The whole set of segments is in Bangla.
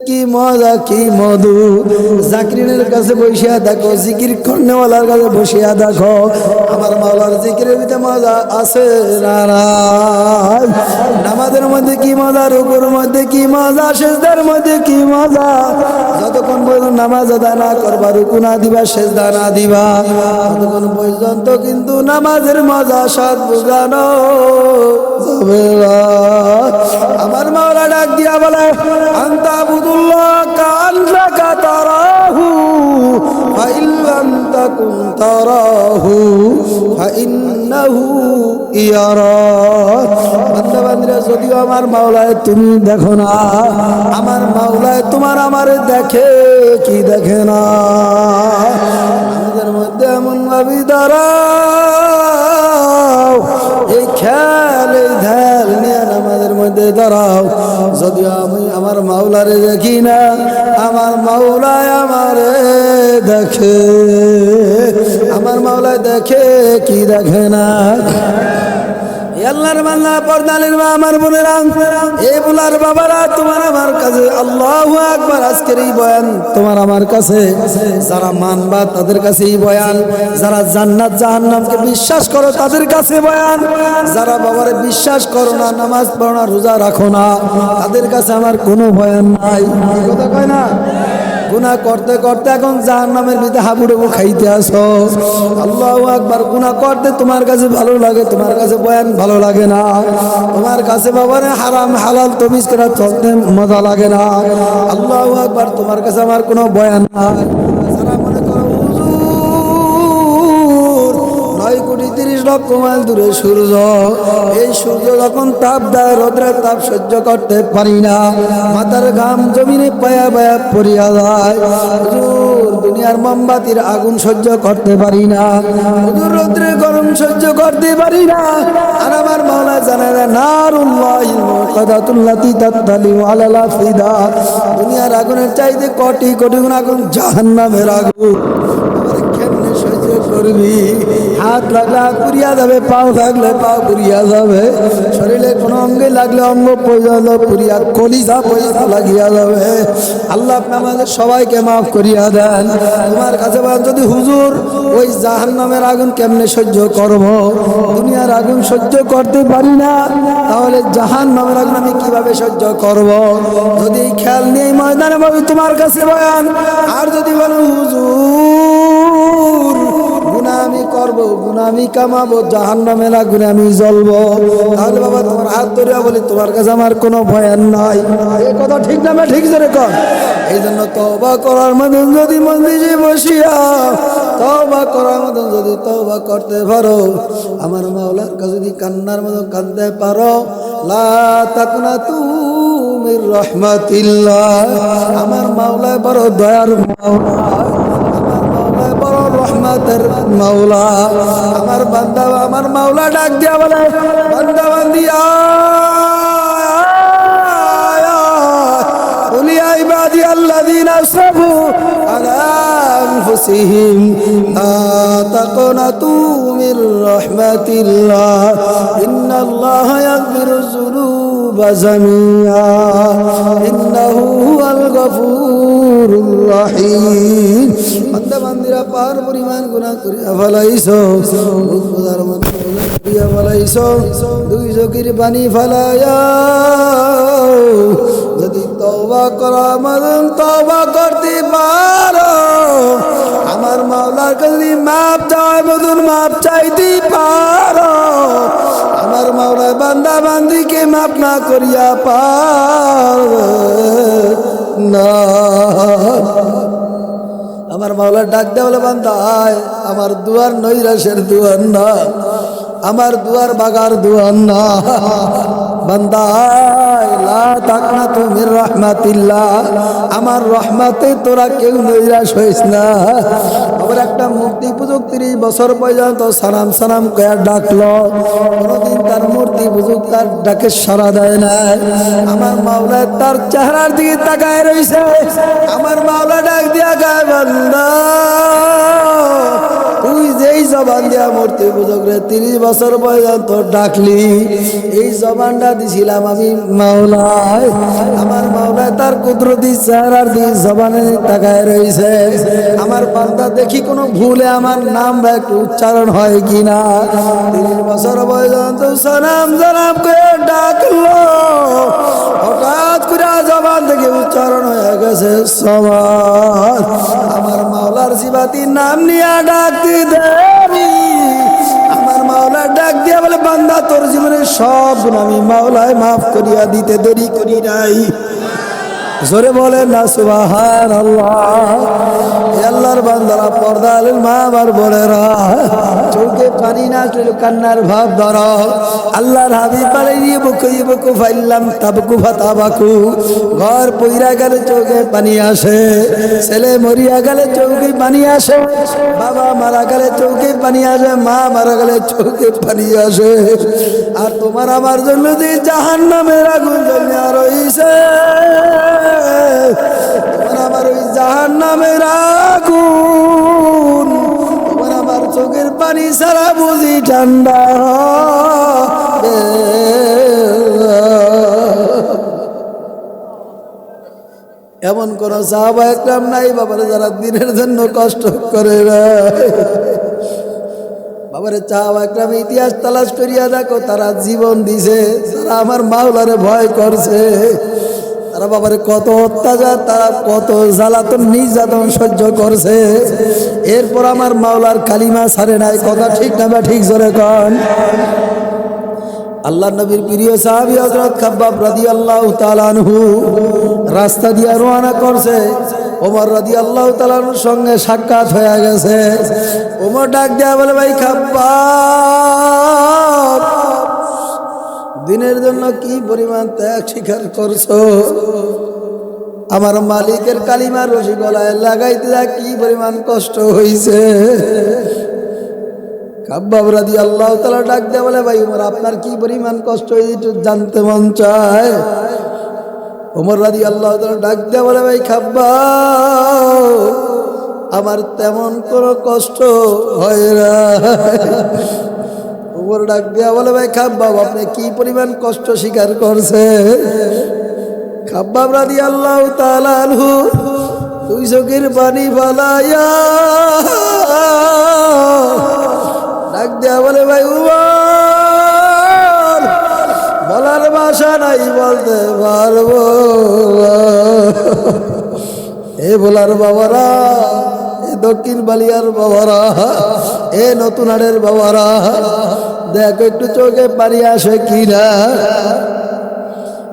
কি মজা, কি মধু? জাকরিনের কাছে বসিয়া দেখো, জিকির কাছে বসিয়া দেখো। আমার জিকিরের ভিতরে মজা আছে নামাজের মধ্যে কি মজা, রুকুর মধ্যে কি মজা, সেজদার মধ্যে কি মজা? যতক্ষণ পর্যন্ত নামাজ আদা না করবা, রুকু না দিবা, সেজদা না দিবা, ততক্ষণ পর্যন্ত কিন্তু নামাজের মজা সৎ বুঝানো। আমার মাওলা ডাক দিয়া বলে, আন্তা বান্দা যদিও আমার মাওলায় তুমি দেখো না, আমার মাওলায় তোমার আমারে দেখে কি দেখে না? আমাদের মধ্যে এমন ভাবি এই খেয়াল, এই ধ্যাল নিয়ে মধ্যে দাঁড়াও। যদি আমি আমার মাওলারে দেখি না, আমার মাওলায় আমারে দেখে। আমার মাওলায় দেখে কি দেখে না? আল্লাহর মাল্লা পর্দালের মা, আমার বোনেরা, এ বুলার বাবারা, তোমার আমার কাছে আল্লাহ একবার আজকের এই বয়ান। তোমার আমার কাছে যারা মানবা তাদের কাছে এই বয়ান। যারা জান্নাত, জাহান্নামকে বিশ্বাস করো তাদের কাছে বয়ান। যারা বাবারে বিশ্বাস করো না, নামাজ পড়ো না, রোজা রাখো না, তাদের কাছে আমার কোনো বয়ান নাই। কথা কয় না? গুনা করতে করতে এখন জাহান নামের ভিতরে হাবুডুবু খাইতে আস। আল্লাহ একবার গুনা করতে তোমার কাছে ভালো লাগে, তোমার কাছে বয়ান ভালো লাগে না। তোমার কাছে বাবা হারাম, হালাল করা চলতে মজা লাগে না। আল্লাহ একবার তোমার কাছে আমার কোনো বয়ান নাই। তিরিশ লক্ষ মাইল দূরে সূর্য। এই সূর্য যখন তাপ দেয়, রোদ্রের তাপ সহ্য করতে পারি না। মাথার ঘাম জমিনে পায়া পায়া পড়িয়া যায়। দুনিয়ার মোমবাতির আগুন সহ্য করতে পারি না। রোদ্রের গরম সহ্য করতে পারি না। আর আমার মাওলা জানে না আফিদা। দুনিয়ার আগুনের চাইতে কোটি কোটি গুণ আগুন জাহান্নামের আগুন। করবি? হাত লাগলে হাত পুরিয়া যাবে, পাও লাগলে পাও পুরিয়া যাবে। শরীরে কোনো অঙ্গে লাগলে অঙ্গ পর্যন্ত পুরিয়া কলিজা পয়সা লাগিয়া যাবে। আল্লাহ আমাদের সবাইকে মাফ করিয়া দেন। তোমার কাছে যদি হুজুর ওই জাহান নামের আগুন কেমনে সহ্য করব? দুনিয়ার আগুন সহ্য করতে পারি না, তাহলে জাহান নামের আগুন আমি কীভাবে সহ্য করব? যদি খেয়াল নিয়ে ময়দানে ভাবি তোমার কাছে বয়ান, আর যদি বলো হুজুর আমি কামাবো জাহান নামের আগুনে আমি জ্বলবো। তাহলে বাবা, তোমার হাত ধরিয়া বলি, তোমার কাছে আমার কোনো ভয়ান নাই। এই কথা ঠিক না ঠিক জোরে কর এই জন্য তবা করার মতন যদি মন্দিরে বসিয়া তবা করার মতন যদি তবা করতে পারো, আমার মাওলার কাছে যদি কান্নার মতো কাঁদতে পারো, লা তাকুনা তুমি রহমাতিল্লাহ। আমার মাওলায় বড় দয়ার মাওলা। রহমতের মাওলা আমার বান্দা আমার মাওলা ডাক দিয়া বলে বান্দা বান্দিয়া قل يا عبادي الذين اسرفوا على انفسهم لا تقنطوا من رحمة الله إن الله يغفر الذنوب جميعا إنه هو الغفور যদি তওবা করা মদন তওবা করতে পারো। আমার মাওলার কাছে মাপ চাই মদন মাপ চাইতে পারো। আমার মাওলা বান্দা বান্দিকে মাপ না করিয়া পার না। আমার মাওলা ডাক দেওয়া বলে, বান্দা, আয়। আমার দুয়ার নৈরাসের দুয়ার না। আমার দুয়ার বাগার দুয়ার না। বান্দা, আয়। আমার রহমাতে তোরা কেউ হইস না। আবার একটা মূর্তি পুজো তিরিশ বছর পর্যন্ত কয়া ডাকলো। কোনোদিন তার মূর্তি পুজো তার ডাকে সারা দেয় না আমার তার চেহারার দিকে তাকায় রয়েছে আমার মাওলা ডাক দিয়া গায় বান্দা, তুই যেই জবান দিয়া মূর্তি পূজক রে তিরিশ বছর পর্যন্ত ডাকলি, এই জবানটা দিছিলাম আমি মাওলায় আমার মাওলায় তার কুদরতি চেহারার দিন জবানে তাকায় রয়েছে আমার বান্দা দেখি কোনো ভুলে আমার নাম বা একটু উচ্চারণ হয় কিনা। তিরিশ বছর পর্যন্ত সালাম জানাম করে ডাকলো। হঠাৎ করে জবান থেকে উচ্চারণ হয়ে গেছে সবার। আমার মাওলার শিবাতির নাম নিয়ে ডাকতে দেবি মাওলার ডাক দিয়া বলে, বান্দা, তোর জীবনের সব গুণ আমি মাওলায় মাফ করিয়া দিতে দেরি করি নাই। জোরে বলে না সুবাহান আল্লাহর বান্দারা পর্দা আলেন মা আবার বলে চোখে পানি না আসলে কান্নার ভাব ধর। আল্লাহর হাবি বলে ইয়ে বুকু ইয়ে বুকু ফাইলাম, তাবকু ফাতাবাকু ঘর পইরা গেলে চোখে পানি আসে, ছেলে মরিয়া গেলে চৌকে পানি আসে, বাবা মারা গেলে চৌকে পানি আসে, মা মারা গেলে চৌকে পানি আসে। আর তোমার আমার জন্য যে জাহান নামের আগুন জন্য রইছে তোমার আমার ওই জাহান নামের আগুন, তোমার আমার চোখের পানি সারা বুঝি ঠান্ডা। এমন কোন সাহাবা একরাম নাই, বাবার যারা দিনের জন্য কষ্ট করে। বাবারে চাওয়া একরাম ইতিহাস তালাশ করিয়া দেখো, তারা জীবন দিছে তারা আমার মাওলারে ভয় করছে তারা বাবারে, কত অত্যাচার, তারা কত জ্বালাতন, নির্যাতন সহ্য করছে। এরপর আমার মাওলার কালিমা ছাড়ে নাই, কথা ঠিক না বা ঠিক জোরে কন। আল্লাহ নবীর প্রিয় সাহাবি হযরত খাব্বাব রাদিয়াল্লাহু তাআলা আনহু রাস্তা দিয়ে রওনা করছে। ওমর রাদিয়াল্লাহু তাআলার সঙ্গে সাক্ষাৎ হয়ে গেছে। ওমর ডাক দেয়া বলে, ভাই খাব্বাব দিনের জন্য কি পরিমাণ ত্যাগ স্বীকার করছ? আমার মালিকের কালিমার রশি গলায় লাগাইতে যা কি পরিমাণ কষ্ট হইছে? কাব্বাব রাদি আল্লাহ তালা ডাক দেয়া বলে, ভাই উমর, আপনার কি পরিমাণ কষ্ট হয়েছে একটু জানতে মন চায়? উমর রাদি আল্লাহ তালা ডাক দেয়া বলে, ভাই খাব্বা আমার তেমন কোনো কষ্ট হয় না। উমর ডাক দিয়া বলে, ভাই খাব্বাব আপনি কি পরিমাণ কষ্ট স্বীকার করছে খাব্বাব রাদি আল্লাহ তালালহু তুই চোখের পানি ফালাইয়া ডাক দেয়া বলে, ভাই, উমর, বলার ভাষা নাই বলতে পারব। এ বলার বাবারা, এ দক্ষিণ বালিয়ার বাবারা, এ নতুন হাটের বাবারা দেখো, একটু চোখে পানি আসে কিনা?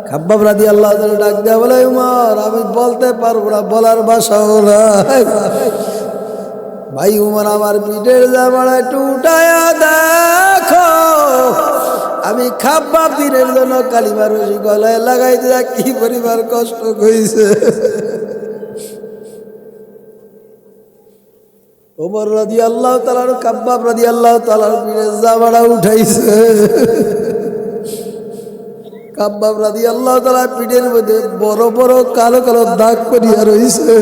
খাব্বাব রাদি আল্লাহ ডাক দেয়া বলে উমর, আমি বলতে পারব না, বলার ভাষাও নাই ভাই উমর, আমার পিঠের জামাটা একটু উঠায়া দেখো। আমি খাব্বাব দিনের জন্য কালিমার রশি গলায় লাগাই দিয়া কি পরিবার কষ্ট কইছে ওমর রাদি আল্লাহ তালার কাব্বাব রাদি আল্লাহ তালার পিঠের জামাটা উঠাইছে। কাব্বাব রাদি আল্লাহ তালার পিঠের মধ্যে বড় বড় কালো কালো দাগ করিয়া রইছে।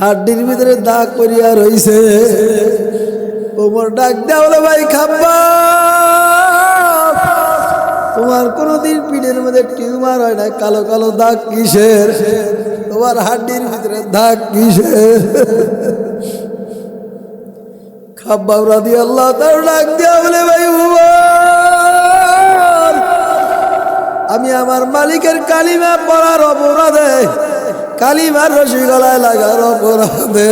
হাড্ডির ভিতরে দাগ করিয়া রইছে। ওমর ডাক দেওয়া ভাই খাব্বা তোমার কোনোদিন পিঠের মধ্যে টিউমার হয় না, কালো কালো দাগ কিসের? তোমার হাড্ডির ভিতরে দাগ কিসে খাব্বা রাদি আল্লাহ তার ডাক দেওয়া বলে, ভাই আমি আমার মালিকের কালিমা পড়ার অপরাধে, কালিমার রসি গলায় লাগার অপরাধে।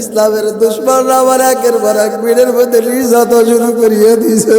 ইসলামের দুশ্মনরা আমার একের পর এক পিঠের মধ্যে নির্যাত শুরু করিয়ে দিছে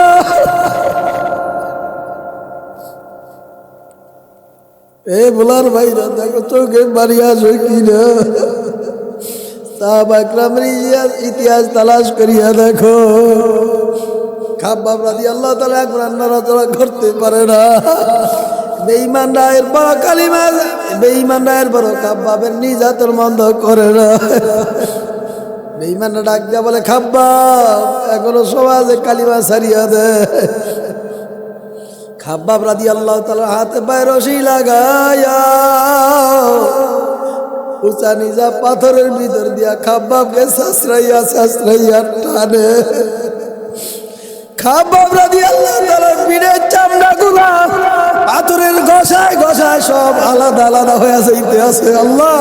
এ বলার ভাইরা দেখো চোখে বাড়ি আসবে কি না সাহাবা একরামের ইতিহাস- ইতিহাস তালাশ করিয়া দেখো। খাব্বাব রাদি আল্লাহ তালা একবার নড়াচড়া করতে পারে না। বেঈমানরা এর বড় কালিমা বেঈমানরা এর বড় খাব্বাবের নিজাতন বন্ধ করে না। বেঈমানরা ডাক দিয়া বলে, খাব্বাব, এখনও সমাজে কালিমা সারিয়া দেয় খাব্বাব রাদি আল্লাহ তালা হাতে পায়ে রশি লাগায়া উঁচা নিজা পাথরের ভিতর দিয়া খাব্বাবকে সাশ্রাইয়া সাশ্রাইয়া টানে। আল্লাহ তালার পাথরের সব আলাদা আলাদা আছে, আল্লাহ।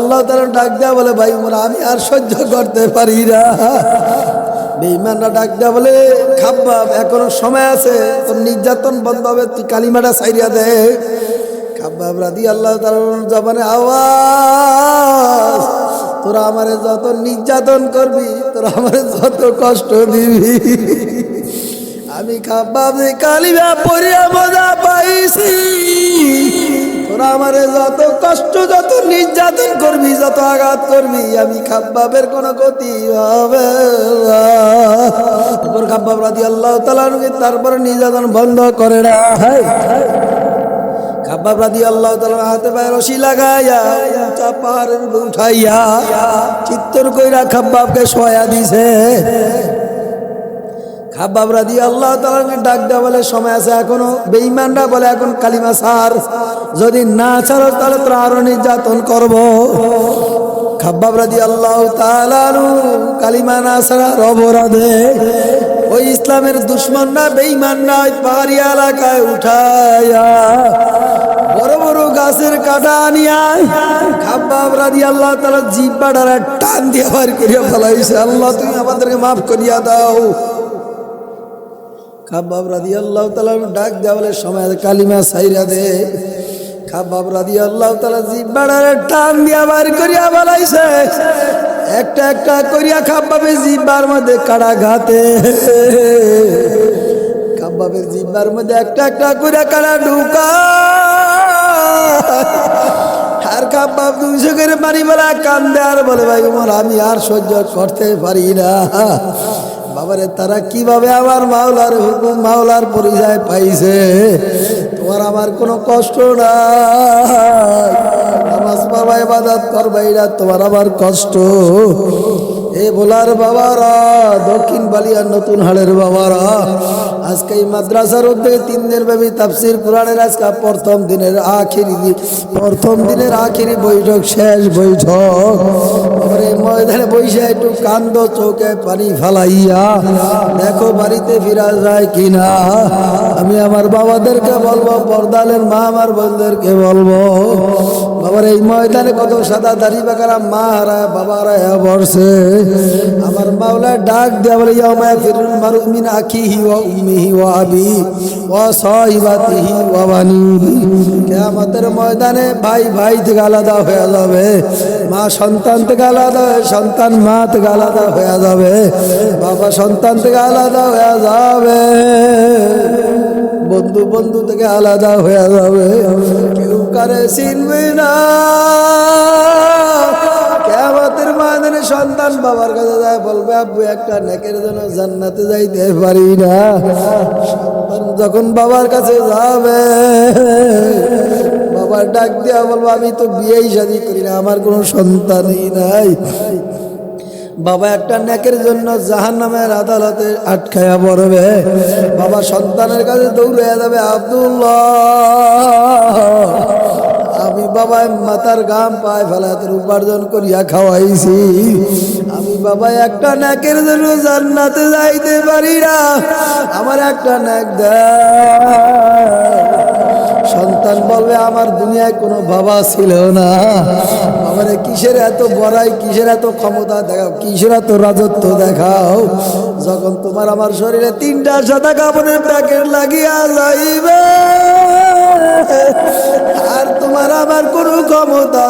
আল্লাহ ডাক বলে, ভাই মোরা আমি আর সহ্য করতে পারি না। বেইমানরা ডাক দেয়া বলে খাব্বাব এখনও সময় আছে, তোর নির্যাতন বন্ধ হবে, তুই কালিমাটা সাইরিয়া দে। খাব্বাব রাদি আল্লাহ তালার জবানে আওয়াজ, তোরা আমারে যত নির্যাতন করবি, তোরা আমারে যত কষ্ট দিবি। আমি খাব্বাব কালিমা পড়িয়া মজা পাইছি। তোরা আমারে যত কষ্ট, যত নির্যাতন করবি, যত আঘাত করবি, আমি খাব্বাবের কোনো ক্ষতি হবে। তারপর খাব্বাব রাজি আল্লাহ তালানুকে তারপরে নির্যাতন বন্ধ করে না খাব্বাব রাজি আল্লাহ তালার হাতে পায়ে রশি লাগাইয়া, উঁচা পাহাড়ের উঠাইয়া, চিত্তর কইরা খাব্বাবকে সয়া দিছে খাব্বাব রাদি আল্লাহ তালাকে ডাক দেওয়া বলে, সময় আছে এখনও? বেঈমানরা বলে, এখন কালিমা সার। যদি না ছাড়ো, তাহলে তোরা আরও নির্যাতন করব। খাব্বাব রাদি আল্লাহ তালানু কালিমা না ছাড়ার অবরাধে ওই ইসলামের দুশ্মনরা বেঈমানরা ওই পাহাড়ি এলাকায় উঠায়া বড় বড় গাছের কাটা আনিয়া খাব্বাব রাদি আল্লাহ তালা জিব্বাটারা টান দিয়ে বার করিয়া ফেলাইছে। আল্লাহ, তুমি আমাদেরকে মাফ করিয়া দাও। খাবাব রাদি আল্লাহ তালা ডাক দেওয়া বলে, সময় কালিমা সাইরা দে। খাবাব রাদি আল্লাহ তালা জিব্বাড়ারে টান দিয়া বার করিয়া বলাইছে, একটা একটা করিয়া খাবাবে জিব্বার মধ্যে কাড়া ঘাতে। খাবাবের জিব্বার মধ্যে একটা একটা করিয়া কাড়া ঢুকা। আর কাব্বাব দুইশো করে পানি বেলা কান্দে আর বলে, ভাই আমি আর সহ্য করতে পারি না। বাবারে, তারা কীভাবে আমার মাওলার হুকুম, মাওলার পরিচয় পাইছে? তোমার আমার কোনো কষ্ট না নামাজ পড়বা ইবাদত করবে, এটা তোমার আমার কষ্ট। এ বলার বাবারা, দক্ষিণ বালিয়ার নতুন হাড়ের বাবারা। আজকে এই মাদ্রাসার উদ্যোগে তিন দিন ব্যাপী তাফসির কোরআনের আজকে প্রথম দিনের আখিরি প্রথম দিনের আখিরি বৈঠক, শেষ বৈঠক। এই ময়দানে বসে একটু কান্দ চোখে পানি ফালাইয়া, দেখো বাড়িতে ফিরা যায় কিনা? আমি আমার বাবাদেরকে বলব, পর্দালের মা আমার বোনদেরকে বলব, বাবার এই ময়দানে কত সাদা দাড়ি বাকারা মা হারায় বাবা হারায় বসে। আমার মাওলা ডাক দেয়া বলে ইয়ামায়া ফিরুল মারু মিন আখিহি ওয়া উম্মিহি ওয়া আবি ওয়া সাহিবাতিহি ওয়া বানিহি। কিয়ামতের ময়দানে ভাই ভাই থেকে আলাদা হয়ে যাবে। মা সন্তান থেকে আলাদা হয়ে সন্তান মা থেকে আলাদা হয়ে যাবে। বাবা সন্তান থেকে আলাদা হয়ে যাবে। বন্ধু বন্ধু থেকে আলাদা হয়ে যাবে। কেউ কারে চিনবে না। সন্তান বাবার কাছে যায়, বলবে, আব্বু, একটা নেকের জন্য জান্নাতে যাইতে পারি না। সন্তান যখন বাবার কাছে যাবে, বাবার ডাক দিয়া বলব, আমি তো বিয়েই শাদি করি না, আমার কোনো সন্তানই নাই। বাবা একটা নেকের জন্য জাহান নামের আদালতে আটকায়া পড়বে। বাবা সন্তানের কাছে দৌড়ে যাবে, আব্দুল্লাহ আমি বাবা মাথার গাম পায় ফেলাতে উপার্জন করিয়া খাওয়াইছি। আমি বাবা একটা নাকের জন্য জান্নাতে যাইতে পারি না। আমার একটা নাক সন্তান বলবে, আমার দুনিয়ায় কোনো বাবা ছিল না। আমারে কিসের এত বড়াই? কিসের এত ক্ষমতা দেখাও? কিসের এত রাজত্ব দেখাও? যখন তোমার আমার শরীরে তিনটা সাদা কাপড়ের প্যাকেট লাগিয়া যাইবে আর তোমার আমার কোনো ক্ষমতা